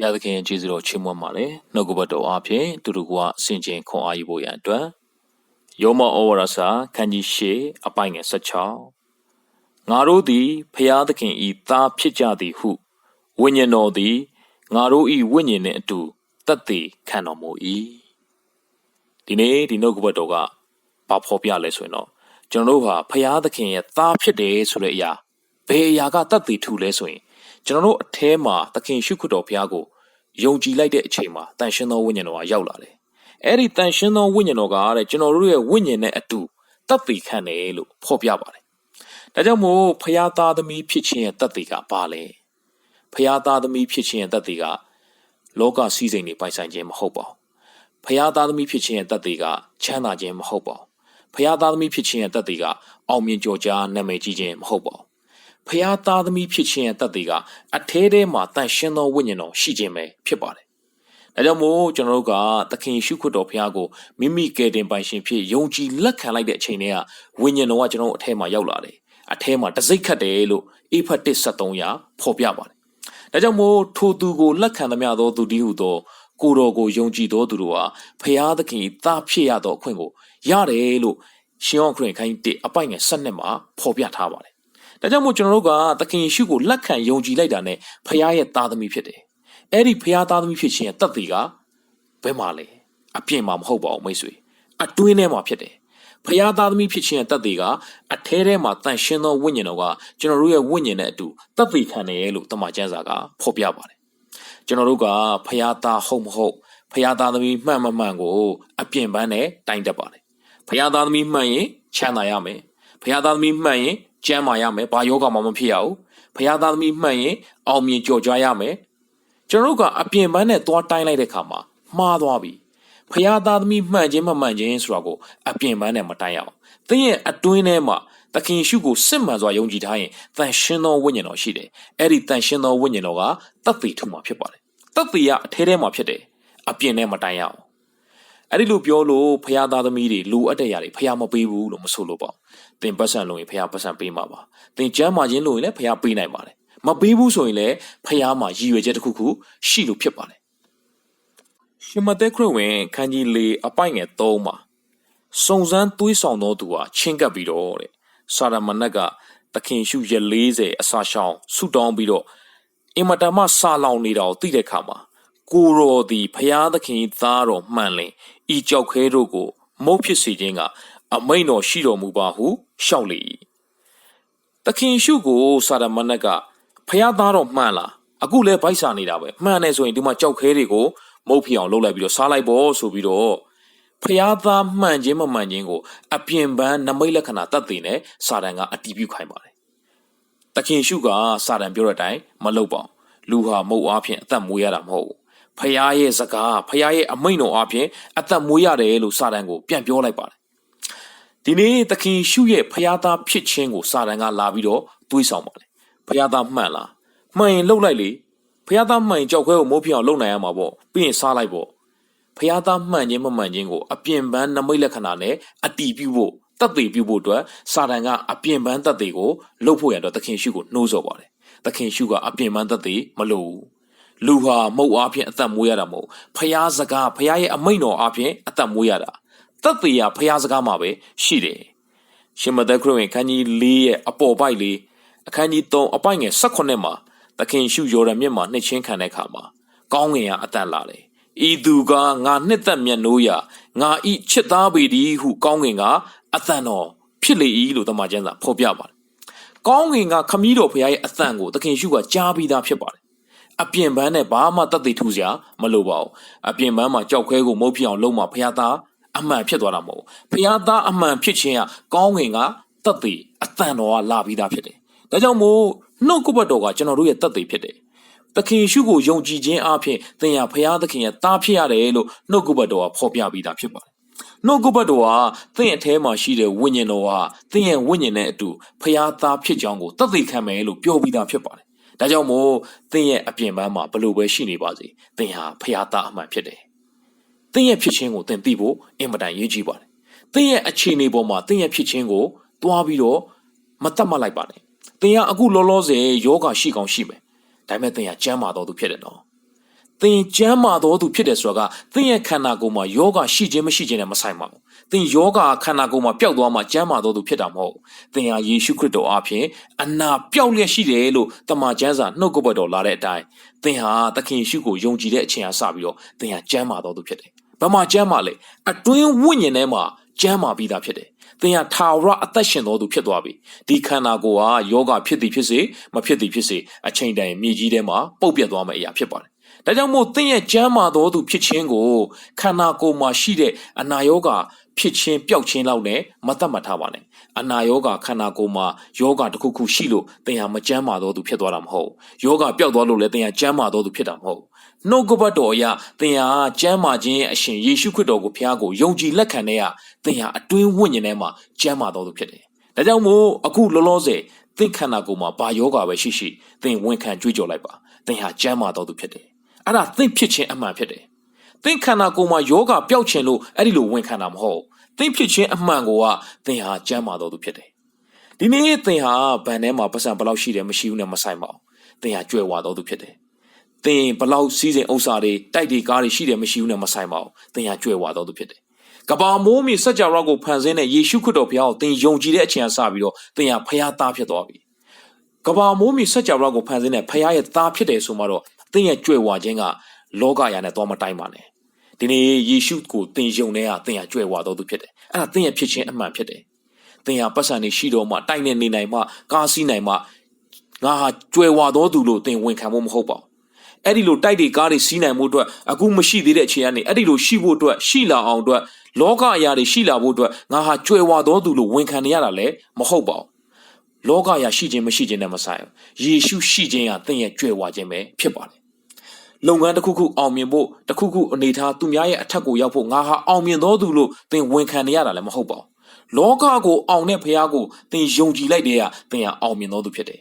ဘုရားသခင်ကျေးဇူးတော်ချီးမွမ်းပါတယ်နှုတ်ကပတ်တော်အားဖြင့်သူတို့ကစင်ကြင်ခွန်အားယူဖို့ရန်အတွက်ယောမဩဝါဒစာခန်းကြီး၈အပိုင်းငယ်16ငါတို့သည်ဘုရားသခင်ဤသားဖြစ်ကြသည်ဟုဝိညာဉ်တော်သည်ငါတို့ဤဝိညာဉ်နှင့်အတူတတ်သိခံတော်မူ၏ဒီနေ့ဒီနှုတ်ကပတ်တော်ကဘာဖော်ပြလဲဆိုရင်တော့ကျွန်တော်တို့ဟာဘုရားသခင်ရဲ့သားဖြစ်တယ်ဆိုတဲ့အရာဘယ်အရာကတတ်သိထူလဲဆိုရင် ကျွန်တော်တို့အထဲမှာသခင်ရှုခတ်တော်ဘုရားကိုယုံကြည်လိုက်တဲ့အချိန်မှာတန်ရှင်သောဝိညာဉ်တော်ကရောက်လာတယ်။အဲ့ဒီတန်ရှင်သောဝိညာဉ်တော်ကတဲ့ကျွန်တော်တို့ရဲ့ဝိညာဉ်နဲ့အတူတပ်တည်ခံတယ်လို့ဖော်ပြပါတယ်။ဒါကြောင့်မို့ဖရာသားသမီးဖြစ်ခြင်းရဲ့တပ်တည်ကဘာလဲ။ဖရာသားသမီးဖြစ်ခြင်းရဲ့တပ်တည်ကလောကစည်းစိမ်တွေပိုင်ဆိုင်ခြင်းမဟုတ်ပါဘူး။ဖရာသားသမီးဖြစ်ခြင်းရဲ့တပ်တည်ကချမ်းသာခြင်းမဟုတ်ပါဘူး။ဖရာသားသမီးဖြစ်ခြင်းရဲ့တပ်တည်ကအောင်မြင်ကြော်ကြားနာမည်ကြီးခြင်းမဟုတ်ပါဘူး ဖျားသားသမီးဖြစ်ခြင်းရဲ့တတ်သေးကအထဲထဲမှာတန်ရှင်းသောဝိညာဉ်တော်ရှိခြင်းပဲဖြစ်ပါတယ်။ဒါကြောင့်မို့ကျွန်တော်တို့ကသခင်ရှုခွတ်တော်ဖျားကိုမိမိကယ်တင်ပိုင်ရှင်ဖြစ်ယုံကြည်လက်ခံလိုက်တဲ့အချိန်တည်းကဝိညာဉ်တော်ကကျွန်တော်တို့အထဲမှာရောက်လာတယ်။အထဲမှာတစိတ်ခတ်တယ်လို့အေဖတ်173ရာဖော်ပြပါတယ်။ဒါကြောင့်မို့ထိုသူကိုလက်ခံသမျှသောသူတည်းဟုသောကိုတော်ကိုယုံကြည်သောသူတို့ဟာဖျားသခင်သားဖြစ်ရသောအခွင့်ကိုရတယ်လို့ရှင်အောင်ခရင်ခိုင်း1အပိုင်ငယ်7မှာဖော်ပြထားပါတယ် ဒါကြောင့်မို့ကျွန်တော်တို့ကသခင်ယေရှုကိုလက်ခံယုံကြည်လိုက်တာနဲ့ဖခင်ရဲ့သားသမီးဖြစ်တယ်။အဲ့ဒီဖခင်သားသမီးဖြစ်ခြင်းရဲ့တတ်သိကဘယ်မှာလဲ။အပြင်မှာမဟုတ်ပါဘူးမိတ်ဆွေ။အတွင်းထဲမှာဖြစ်တယ်။ဖခင်သားသမီးဖြစ်ခြင်းရဲ့တတ်သိကအထဲထဲမှာတန်ရှင်းသောဝိညာဉ်တော်ကကျွန်တော်တို့ရဲ့ဝိညာဉ်နဲ့အတူတတ်သိခံတယ်လို့တမန်ကျမ်းစာကဖော်ပြပါတယ်။ကျွန်တော်တို့ကဖခင်သားဟုတ်မဟုတ်ဖခင်သားသမီးမှန်မမှန်ကိုအပြင်ပန်းနဲ့တိုင်တတ်ပါတယ်။ဖခင်သားသမီးမှန်ရင်ချမ်းသာရမယ်။ဖခင်သားသမီးမှန်ရင် ကျမ်းမာရမယ်ဘာယောဂမှမဖြစ်ရဘူးဖခင်သားသမီးမှန်ရင်အောင်မြင်ကြော်ကြွားရမယ်ကျွန်တော်တို့ကအပြင်ပန်းနဲ့သွားတိုင်းလိုက်တဲ့ခါမှာမှားသွားပြီဖခင်သားသမီးမှန်ခြင်းမမှန်ခြင်းဆိုတာကိုအပြင်ပန်းနဲ့မတိုင်းရအောင်သင်ရဲ့အတွင်းထဲမှာသခင်ရှုကိုစစ်မှန်စွာယုံကြည်ထားရင်တန်ရှင်းသောဝိညာဉ်တော်ရှိတယ်အဲ့ဒီတန်ရှင်းသောဝိညာဉ်တော်ကတပ်ပေထုမှာဖြစ်ပါတယ်တပ်ပေကအထဲထဲမှာဖြစ်တယ်အပြင်ထဲမတိုင်းရအောင် အဲ့ဒီလိုပြောလို့ဖခင်သားသမီးတွေလိုအပ်တဲ့ຢာတွေဖခင်မပေးဘူးလို့မဆိုလို့ပေါ့သင်ပတ်စံလို့ရင်ဖះပတ်စံပေးမှာပါသင်ကျမ်းမာခြင်းလို့ရင်လည်းဖះပေးနိုင်ပါတယ်မပေးဘူးဆိုရင်လည်းဖះမှာရည်ရွယ်ချက်တစ်ခုခုရှိလို့ဖြစ်ပါတယ်ရှင်မသက်ခရစ်ဝင်ခန်းကြီး၄အပိုင်ငယ်၃မှာစုံစမ်းသွေးဆောင်သောသူဟာချင်းကပ်ပြီးတော့တဲ့စာရမဏတ်ကသခင်ရှုရက်40အစာရှောင်းဆူတောင်းပြီးတော့အင်မတန်မှစာလောင်နေတာကိုသိတဲ့အခါမှာ ကိုရော်သည်ဖျားသခင်သားတော်မှန်လင်ဤကြောက်ခဲတို့ကို မုတ်ဖြစ်စေခြင်းကအမိန်တော်ရှိတော်မူပါဟုရှောက်လေ၏သခင်ရှုကိုစာရမဏတ်ကဖျားသားတော်မှန်လားအခုလဲဗိုက်စာနေတာပဲမှန်တယ်ဆိုရင်ဒီမှာကြောက်ခဲတွေကိုမုတ်ဖြစ်အောင်လုပ်လိုက်ပြီးတော့စားလိုက်ပေါ့ဆိုပြီးတော့ဖျားသားမှန်ခြင်းမမှန်ခြင်းကို အပြင်ပန်းနမိတ်လက္ခဏာတတ်သိနေစာတန်ကအတီးပြုခိုင်းပါတယ်သခင်ရှုကစာတန်ပြောတဲ့အတိုင်းမလုပ်ပါဘူးလူဟာမုတ်အားဖြင့်အသက်မွေးရတာမဟုတ်ဘူး ဖျားရဲ့စကားဖျားရဲ့အမိန်တော်အားဖြင့်အသက်မွေးရတယ်လို့စာတန်ကိုပြန်ပြောလိုက်ပါတယ်ဒီနေ့သခင်ရှုရဲ့ဖျားသားဖြစ်ခြင်းကိုစာတန်ကလာပြီးတော့တွေးဆောင်ပါလေဖျားသားမှန်လားမှန်ရင်လှုပ်လိုက်လေဖျားသားမှန်ရင်ကြောက်ခွဲကိုမိုးဖြစ်အောင်လှုပ်နိုင်ရမှာပေါ့ပြီးရင်စားလိုက်ပေါ့ဖျားသားမှန်ခြင်းမမှန်ခြင်းကိုအပြင်ပန်းနမိတ်လက္ခဏာနဲ့အတီးပြုဖို့တတ်သိပြုဖို့အတွက်စာတန်ကအပြင်ပန်းတတ်သိကိုလှုပ်ဖို့ရတော့သခင်ရှုကိုနှိုးဆော်ပါတယ်သခင်ရှုကအပြင်ပန်းတတ်သိမလို့ဘူး လူဟာမုတ်အားဖြင့်အသက်မွေးရတာမဟုတ်ဖျားစကားဖျားရဲ့အမိန့်တော်အားဖြင့်အသက်မွေးရတာသက်သေရဖျားစကားမှာပဲရှိတယ်ရှင်မသက်ခရစ်ဝင်ခန်းကြီး၄ရဲ့အပေါ်ပိုက်လေးအခန်းကြီး3အပိုက်ငယ်18မှာသခင်ရှုယော်ရမြစ်မှာနှစ်ချင်းခံတဲ့အခါမှာကောင်းငင်ကအတန်လာတယ်ဤသူကငါနှစ်သက်မြတ်နိုးရငါဤချစ်သားပေသည်ဟုကောင်းငင်ကအတန်တော်ဖြစ်လေ၏လို့တမန်ကျမ်းစာဖော်ပြပါတယ်ကောင်းငင်ကခမည်းတော်ဖခင်ရဲ့အသံကိုသခင်ရှုကကြားပြီးသားဖြစ်ပါတယ် အပြင်ပန်းနဲ့ဘာမှတတ်သိထူစရာမလိုပါဘူးအပြင်ပန်းမှာကြောက်ခဲကိုမုတ်ဖြစ်အောင်လုပ်မှဖခင်သားအမှန်ဖြစ်သွားတာမဟုတ်ဖျားသားအမှန်ဖြစ်ခြင်းကကောင်းငင်ကတတ်သိအတန်တော်ကလာပြီးသားဖြစ်တယ်ဒါကြောင့်မို့နှုတ်ကပတ်တော်ကကျွန်တော်တို့ရဲ့တတ်သိဖြစ်တယ်သခင်ရှုကိုယုံကြည်ခြင်းအပြင်သင်ရဖရာသခင်ရဲ့တားဖြစ်ရတယ်လို့နှုတ်ကပတ်တော်ကဖော်ပြပြီးသားဖြစ်ပါတယ်နှုတ်ကပတ်တော်ကသင်အထဲမှာရှိတဲ့ဝိညာဉ်တော်ဟာသင်ရဲ့ဝိညာဉ်နဲ့အတူဖရာသားဖြစ်ကြောင်းကိုတတ်သိခံမယ်လို့ပြောပြီးသားဖြစ်ပါတယ် ဒါကြောင့်မို့သင်ရဲ့အပြင်ပန်းမှာဘလို့ပဲရှိနေပါစေသင်ဟာဖရာသားအမှန်ဖြစ်တယ်သင်ရဲ့ဖြစ်ခြင်းကိုသင်သိဖို့အင်မတန်ရေးကြည့်ပါတယ်။သင်ရဲ့အခြေအနေပေါ်မှာသင်ရဲ့ဖြစ်ခြင်းကိုတွားပြီးတော့မတတ်မှတ်လိုက်ပါနဲ့။သင်ကအခုလောလောဆယ်ယောဂရှိကောင်းရှိမယ်။ဒါပေမဲ့သင်ကကျမ်းမာတော်သူဖြစ်တယ်နော်။ သသင်ကျမ်းမာတော်သူဖြစ်တယ်ဆိုတာကသင်ရဲ့ခန္ဓာကိုယ်မှာယောဂရှိခြင်းမရှိခြင်းနဲ့မဆိုင်ပါဘူးသင်ယောဂခန္ဓာကိုယ်မှာပျောက်သွားမှကျမ်းမာတော်သူဖြစ်တာမဟုတ်သင်ဟာယေရှုခရစ်တော်အားဖြင့်အနာပျောက်လျက်ရှိတယ်လို့တမန်ကျမ်းစာနှုတ်ကပတ်တော်လာတဲ့အတိုင်းသင်ဟာသခင်ယေရှုကိုယုံကြည်တဲ့အချိန်အားစပြီးတော့သင်ဟာကျမ်းမာတော်သူဖြစ်တယ်ဘာမှကျမ်းမာလဲအတွင်းဝိညာဉ်ထဲမှာကျမ်းမာပြီးသားဖြစ်တယ်သင်ဟာထာဝရအသက်ရှင်တော်သူဖြစ်သွားပြီဒီခန္ဓာကိုယ်ဟာယောဂဖြစ်သည်ဖြစ်စေမဖြစ်သည်ဖြစ်စေအချိန်တိုင်းမြေကြီးထဲမှာပုတ်ပြတ်သွားမယ့်အရာဖြစ်ပါတယ် ဒါကြောင့်မို့သင်ရဲ့ကျမ်းမာတော်သူဖြစ်ခြင်းကိုခန္ဓာကိုယ်မှာရှိတဲ့အနာယောဂဖြစ်ခြင်းပျောက်ခြင်းလောက်နဲ့မတတ်မှတ်ထားပါနဲ့အနာယောဂခန္ဓာကိုယ်မှာယောဂတစ်ခုခုရှိလို့သင်ဟာမကျမ်းမာတော်သူဖြစ်သွားတာမဟုတ်ယောဂပျောက်သွားလို့လည်းသင်ဟာကျမ်းမာတော်သူဖြစ်တာမဟုတ်နှုတ်ကပတ်တော်အရသင်ဟာကျမ်းမာခြင်းရဲ့အရှင်ယေရှုခရစ်တော်ကိုဖခင်ကိုယုံကြည်လက်ခံတဲ့ရသင်ဟာအတွင်းဝိညာဉ်ထဲမှာကျမ်းမာတော်သူဖြစ်တယ်ဒါကြောင့်မို့အခုလောလောဆယ်သင်ခန္ဓာကိုယ်မှာဘာယောဂပဲရှိရှိသင်ဝန်ခံကြွေးကြော်လိုက်ပါသင်ဟာကျမ်းမာတော်သူဖြစ်တယ် အဲ့ဒါသင်ဖြစ်ခြင်းအမှန်ဖြစ်တယ်သင်ခန္ဓာကိုယ်မှာယောဂပျောက်ခြင်းလို့အဲ့ဒီလိုဝန်ခံတာမဟုတ်သင်ဖြစ်ခြင်းအမှန်ကိုကသင်ဟာကျမ်းမာတော်သူဖြစ်တယ်ဒီနေ့သင်ဟာဗန်ထဲမှာပတ်စံဘယ်လောက်ရှိတယ်မရှိဘူးနဲ့မဆိုင်ပါဘူးသင်ဟာကြွယ်ဝတော်သူဖြစ်တယ်သင်ဘယ်လောက်စီးစိမ်ဥစ္စာတွေတိုက်တွေကားတွေရှိတယ်မရှိဘူးနဲ့မဆိုင်ပါဘူးသင်ဟာကြွယ်ဝတော်သူဖြစ်တယ်ကဘာမိုးမြေစัจ java ကိုဖန်ဆင်းတဲ့ယေရှုခရစ်တော်ဘုရားကိုသင်ယုံကြည်တဲ့အချိန်အစပြီးတော့သင်ဟာဖခင်သားဖြစ်သွားပြီကဘာမိုးမြေစัจ java ကိုဖန်ဆင်းတဲ့ဖခင်ရဲ့သားဖြစ်တယ်ဆိုမှတော့ သင်ရဲ့ကြွယ်ဝခြင်းကလောကရာနဲ့သွားမတိုင်းပါနဲ့ဒီနေ့ယေရှုကိုသင်ယုံတဲ့ကသင်ဟာကြွယ်ဝတော်သူဖြစ်တယ်အဲ့ဒါသင်ရဲ့ဖြစ်ခြင်းအမှန်ဖြစ်တယ်သင်ဟာပတ်စံနေရှိတော်မှတိုက်နေနေနိုင်မှကားစီးနိုင်မှငါဟာကြွယ်ဝတော်သူလို့သင်ဝန်ခံဖို့မဟုတ်ပါဘူးအဲ့ဒီလိုတိုက်တွေကားတွေစီးနိုင်မှုအတွက်အခုမရှိသေးတဲ့အချိန်ကနေအဲ့ဒီလိုရှိဖို့အတွက်ရှိလာအောင်အတွက်လောကအရာတွေရှိလာဖို့အတွက်ငါဟာကြွယ်ဝတော်သူလို့ဝန်ခံနေရတာလည်းမဟုတ်ပါဘူးလောကအရာရှိခြင်းမရှိခြင်းနဲ့မဆိုင်ဘူးယေရှုရှိခြင်းဟာသင်ရဲ့ကြွယ်ဝခြင်းပဲဖြစ်ပါတယ် လုပ်ငန်းတစ်ခုခုအောင်မြင်ဖို့တစ်ခုခုအနေထားသူများရဲ့အထက်ကိုရောက်ဖို့ငါဟာအောင်မြင်တော်သူလို့သင်ဝန်ခံနေရတာလည်းမဟုတ်ပါဘူးလောကကိုအောင်တဲ့ဖခင်ကိုသင်ယုံကြည်လိုက်တဲ့ကသင်ဟာအောင်မြင်တော်သူဖြစ်တယ်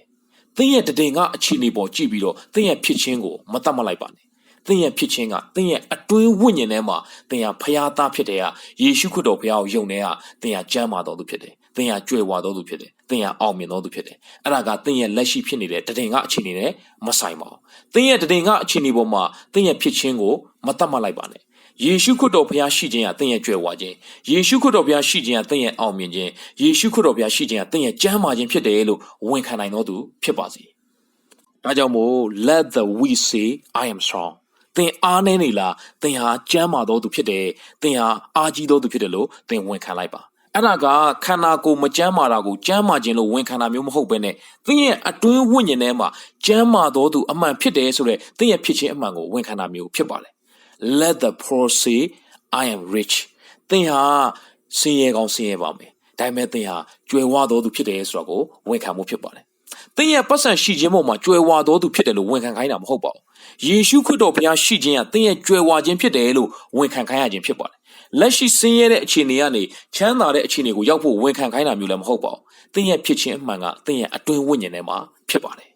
သင်ရဲ့တည်ငါအခြေအနေပေါ်ကြည့်ပြီးတော့သင်ရဲ့ဖြစ်ခြင်းကိုမတတ်မလိုက်ပါနဲ့သင်ရဲ့ဖြစ်ခြင်းကသင်ရဲ့အတွင်းဝိညာဉ်ထဲမှာသင်ဟာဖခင်သားဖြစ်တယ်ကယေရှုခရစ်တော်ဖခင်ကိုယုံတဲ့ကသင်ဟာကျမ်းမာတော်သူဖြစ်တယ်သင်ဟာကြွယ်ဝတော်သူဖြစ်တယ် သင်ဟာအောင်မြင်တော်သူဖြစ်တယ်အဲ့ဒါကသင်ရဲ့လက်ရှိဖြစ်နေတဲ့တည်ငါအခြေအနေနဲ့မဆိုင်ပါဘူးသင်ရဲ့တည်ငါအခြေအနေပေါ်မှာသင်ရဲ့ဖြစ်ခြင်းကိုမတတ်မလိုက်ပါနဲ့ယေရှုခရစ်တော်ဘုရားရှိခြင်းဟာသင်ရဲ့ကြွယ်ဝခြင်းယေရှုခရစ်တော်ဘုရားရှိခြင်းဟာသင်ရဲ့အောင်မြင်ခြင်းယေရှုခရစ်တော်ဘုရားရှိခြင်းဟာသင်ရဲ့ကျမ်းမာခြင်းဖြစ်တယ်လို့ဝန်ခံနိုင်တော်သူဖြစ်ပါစေ။ဒါကြောင့်မို့ let the we say I am strong သင်အားနေနေလားသင်ဟာကျမ်းမာတော်သူဖြစ်တယ်သင်ဟာအားကြီးတော်သူဖြစ်တယ်လို့သင်ဝန်ခံလိုက်ပါ အဲ့ဒါကခန္ဓာကိုယ်မကျမ်းမာတာကိုကျမ်းမာခြင်းလို့ဝန်ခံတာမျိုးမဟုတ်ဘဲနဲ့သင်ရဲ့အတွင်းဝိညာဉ်ထဲမှာကျမ်းမာတော်သူအမှန်ဖြစ်တယ်ဆိုတဲ့သင်ရဲ့ဖြစ်ခြင်းအမှန်ကိုဝန်ခံတာမျိုးဖြစ်ပါလေ let the poor say i am rich သင်ဟာဆင်းရဲကောင်းဆင်းရဲပါမယ်ဒါပေမဲ့သင်ဟာကြွယ်ဝတော်သူဖြစ်တယ်ဆိုတာကိုဝန်ခံမှုဖြစ်ပါတယ်သင်ရဲ့ပတ်စံရှိခြင်းပေါ်မှာကြွယ်ဝတော်သူဖြစ်တယ်လို့ဝန်ခံခိုင်းတာမဟုတ်ပါဘူးယေရှုခရစ်တော်ဘုရားရှိခြင်းကသင်ရဲ့ကြွယ်ဝခြင်းဖြစ်တယ်လို့ဝန်ခံခိုင်းရခြင်းဖြစ်ပါတယ် လက်ရှိဆင်းရဲတဲ့အခြေအနေကနေချမ်းသာတဲ့အခြေအနေကိုရောက်ဖို့ဝန်ခံခိုင်းတာမျိုးလည်းမဟုတ်ပါဘူးသင်ရဲ့ဖြစ်ခြင်းအမှန်ကသင်ရဲ့အတွင်းဝိညာဉ်ထဲမှာဖြစ်ပါတယ်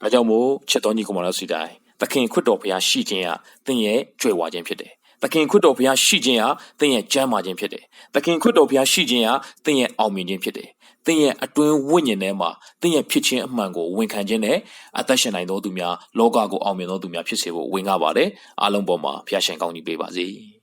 ဒါကြောင့်မို့ချစ်တော်ညီကောင်မတော်စီတိုင်းသခင်ခရစ်တော်ဘုရားရှိခြင်းကသင်ရဲ့ကြွယ်ဝခြင်းဖြစ်တယ်သခင်ခရစ်တော်ဘုရားရှိခြင်းဟာသင်ရဲ့ကျမ်းမာခြင်းဖြစ်တယ်။သခင်ခရစ်တော်ဘုရားရှိခြင်းဟာသင်ရဲ့အောင်မြင်ခြင်းဖြစ်တယ်။သင်ရဲ့အတွင်းဝိညာဉ်ထဲမှာသင်ရဲ့ဖြစ်ခြင်းအမှန်ကိုဝန်ခံခြင်းနဲ့အသက်ရှင်နိုင်သောသူများလောကကိုအောင်မြင်သောသူများဖြစ်စေဖို့ဝင်ကားပါတယ်။အားလုံးပေါ်မှာဘုရားရှင်ကောင်းကြီးပေးပါစေ။